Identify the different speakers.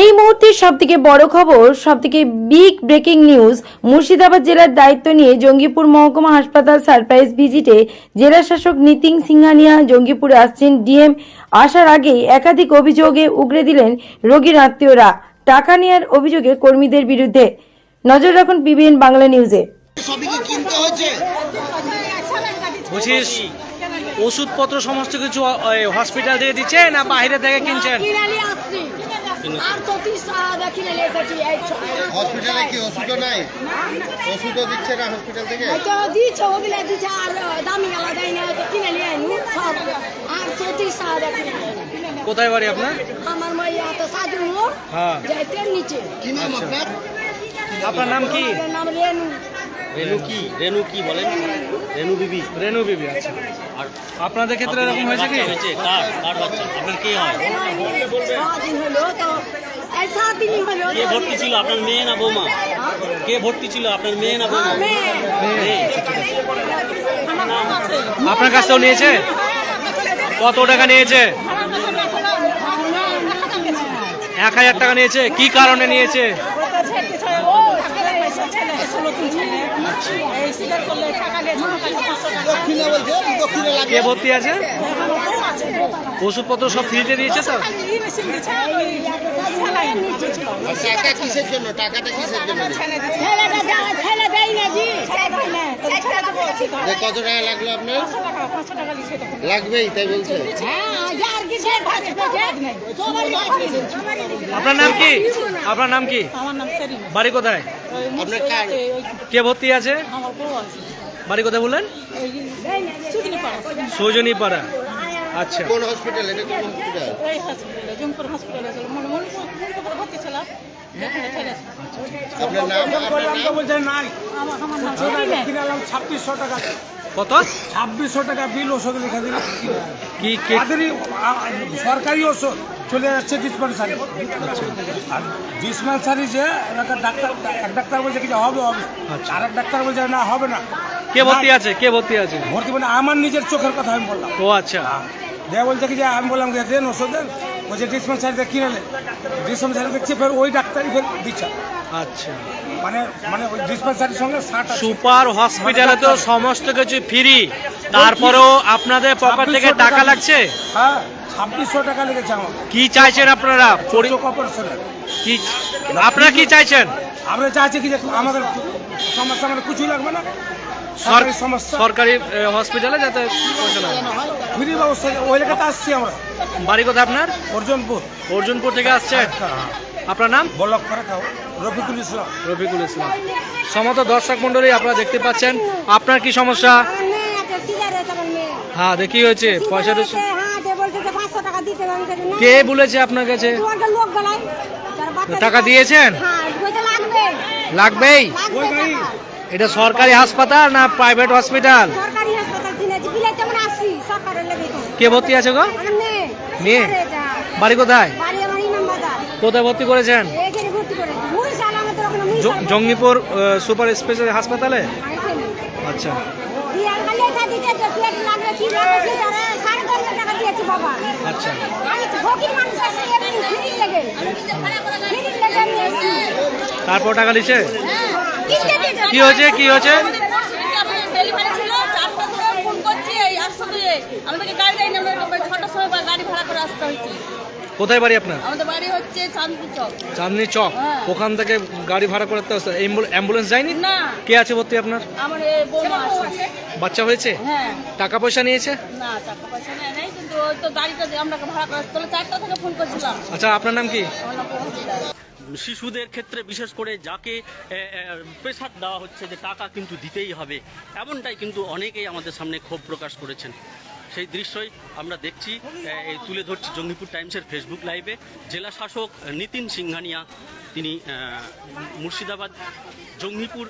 Speaker 1: এই মুহূর্তে সব থেকে বড় খবর সব থেকে বিগ ব্রেকিং নিউজ মুর্শিদাবাদ জেলার দায়িত্ব নিয়ে জঙ্গিপুর মহকুমা হাসপাতাল সারপ্রাইজ ভিজিটে জেলা শাসক নিতিন সিংহানিয়া জঙ্গিপুরে আসছেন। ডিএম আসার আগেই একাধিক অভিযোগে উগরে দিলেন রোগীর আত্মীয়রা। টাকা নেওয়ার অভিযোগে কর্মীদের বিরুদ্ধে। নজর রাখুন পিবিএন বাংলা নিউজে
Speaker 2: ওষুধপত্র সমস্ত কিছু হসপিটাল থেকে দিচ্ছে না বাইরে থেকে কিনছেন?
Speaker 3: আসছি। আর তো তিরিশ টাকা কিনালি এসেছি এই ছ-
Speaker 4: হসপিটালে কি ওষুধও নাই? ওষুধও দিচ্ছে না হসপিটাল থেকে?
Speaker 3: তো দিচ্ছে ওগুলা দিচ্ছে আর দামি গেলা দেয় না তো কিনালি আইনু সব। আর টাকা কিনালি
Speaker 2: কোথায় বাড়ি আপনার?
Speaker 3: আমার মাইয়া তো সাজু
Speaker 2: হ্যাঁ।
Speaker 3: যাইতে নিচে।
Speaker 4: কি নাম আপনার?
Speaker 2: আপনার নাম কি?
Speaker 3: নাম রেনু।
Speaker 5: রেনু কি? রেনু কি বলেন? রেনু বিবি।
Speaker 2: রেনু বিবি আচ্ছা।
Speaker 5: আর
Speaker 2: আপনাদের ক্ষেত্রে এরকম হয়েছে কি?
Speaker 5: হয়েছে? কার? কার বাচ্চা? আপনার কে হয়?
Speaker 3: হলো
Speaker 5: কে ভর্তি ছিল? আপনার মেয়ে না বৌমা? কে ভর্তি ছিল? আপনার মেয়ে না বৌমা।
Speaker 2: আপনার কাছ থেকেও নিয়েছে? কত টাকা নিয়েছে? এক হাজার টাকা নিয়েছে? কি কারণে নিয়েছে? ভর্তি আছে? ওষুধপত্র সব ফ্রিতে দিয়েছে
Speaker 4: যে কত টাকা লাগল আপনার লাগবেই তাই বলছে
Speaker 2: আপনার নাম কি? আপনার নাম কি?
Speaker 6: আমার নাম সেরিন
Speaker 2: বাড়ি কোথায়?
Speaker 4: আপনার
Speaker 2: কে ভর্তি আছে?
Speaker 6: আমার বউ আছে।
Speaker 2: বাড়ি কোথায় বললেন? সৌজনী পাড়া আচ্ছা।
Speaker 4: কোন হসপিটাল এটা কোন হসপিটাল
Speaker 6: এই হসপিটালে জঙ্গপুর হসপিটালে ছিল। মনে মনে মনে ভর্তি ছেড়েছে
Speaker 4: আপনার নাম? আপনার নাম?
Speaker 6: আমার আমার নাম
Speaker 7: টাকা।
Speaker 2: কত?
Speaker 7: ছাব্বিশশো টাকা বিল ওষুধ লিখে দিল
Speaker 2: কি
Speaker 7: তাদেরই সরকারি ওষুধ চলে যাচ্ছে ডিসপেন্সারি আর ডিসপেন্সারি যে একটা ডাক্তার এক ডাক্তার বলছে কি যে হবে হবে।
Speaker 2: আচ্ছা।
Speaker 7: আর এক ডাক্তার বলছে না হবে না।
Speaker 2: কে ভর্তি আছে কে ভর্তি আছে?
Speaker 7: ভর্তি মানে আমার নিজের চোখের কথা আমি বললাম।
Speaker 2: ও আচ্ছা।
Speaker 7: যে বলছে কি যে আমি বললাম যে দেন ওষুধ দেন। বলছে ডিসপেন্সারিতে কিনে নেন ডিসপেন্সারি দেখছি ফের ওই ডাক্তারই ফের দিচ্ছে
Speaker 2: আচ্ছা
Speaker 7: মানে মানে ওই ডিসপেন্সারির সঙ্গে
Speaker 2: সুপার হসপিটালে তো সমস্ত কিছু ফ্রি তারপরেও আপনাদের পকেট থেকে টাকা লাগছে।
Speaker 7: হ্যাঁ ছাব্বিশশো টাকা লেগেছে আমার।
Speaker 2: কি চাইছেন আপনারা? পরি-
Speaker 7: অপারেশনের
Speaker 2: কি আপনারা কি চাইছেন?
Speaker 7: আমরা চাইছি কি আমাদের সমস্যা মানে কিছুই লাগবে না। সরকারি সমস্যা।
Speaker 2: সরকারি হসপিটালে যাতে
Speaker 7: ফ্রি ব্যবস্থা ওই লেখাতে আসছি আমরা।
Speaker 2: বাড়ি কোথায় আপনার?
Speaker 7: অর্জনপুর।
Speaker 2: অর্জুনপুর থেকে আসছেন আপনার নাম?
Speaker 7: বলক খাও রফিকুল ইসলাম।
Speaker 2: রফিকুল ইসলাম। সমস্ত দর্শক মন্ডলী আপনারা দেখতে পাচ্ছেন আপনার কি সমস্যা? হ্যাঁ দেখি হয়েছে পয়সা
Speaker 3: হ্যাঁ।
Speaker 2: কে বলেছে আপনার কাছে? টাকা দিয়েছেন?
Speaker 3: হ্যাঁ
Speaker 2: লাগবেই? এটা সরকারি হাসপাতাল না প্রাইভেট হসপিটাল। কে ভর্তি আছে গো?
Speaker 3: মেয়ে।
Speaker 2: বাড়ি কোথায়? কোথায় ভর্তি করেছেন? জঙ্গিপুর সুপার স্পেশাল হাসপাতালে? আচ্ছা।
Speaker 3: দিয়ে
Speaker 2: তারপর টাকা দিচ্ছে
Speaker 3: হ্যাঁ,
Speaker 2: কি হয়েছে? কি হয়েছে? কোথায় বাড়ি আপনার?
Speaker 6: আমাদের বাড়ি হচ্ছে চাঁদপুর চক।
Speaker 2: চাঁদনি চক।
Speaker 6: হ্যাঁ।
Speaker 2: ওখান থেকে গাড়ি ভাড়া করতে আসতে অ্যাম্বুলেন্স যায়নি?
Speaker 6: না।
Speaker 2: কে আছে ভর্তি আপনার?
Speaker 6: আমার
Speaker 2: বাচ্চা হয়েছে?
Speaker 6: হ্যাঁ।
Speaker 2: টাকা পয়সা নিয়েছে?
Speaker 6: না টাকা পয়সা নেয় কিন্তু তো গাড়িটা আমরা ভাড়া করে চারটা থেকে ফোন করছিলাম।
Speaker 2: আচ্ছা আপনার নাম কি?
Speaker 5: শিশুদের ক্ষেত্রে, বিশেষ করে যাকে প্রেশার দেওয়া হচ্ছে যে টাকা কিন্তু দিতেই হবে, এমনটাই কিন্তু অনেকেই আমাদের সামনে ক্ষোভ প্রকাশ করেছেন। সেই দৃশ্যই আমরা দেখছি তুলে ধরছি জঙ্গিপুর টাইমসের ফেসবুক লাইভে। জেলা শাসক নিতিন সিংহানিয়া, তিনি মুর্শিদাবাদ, জঙ্গিপুর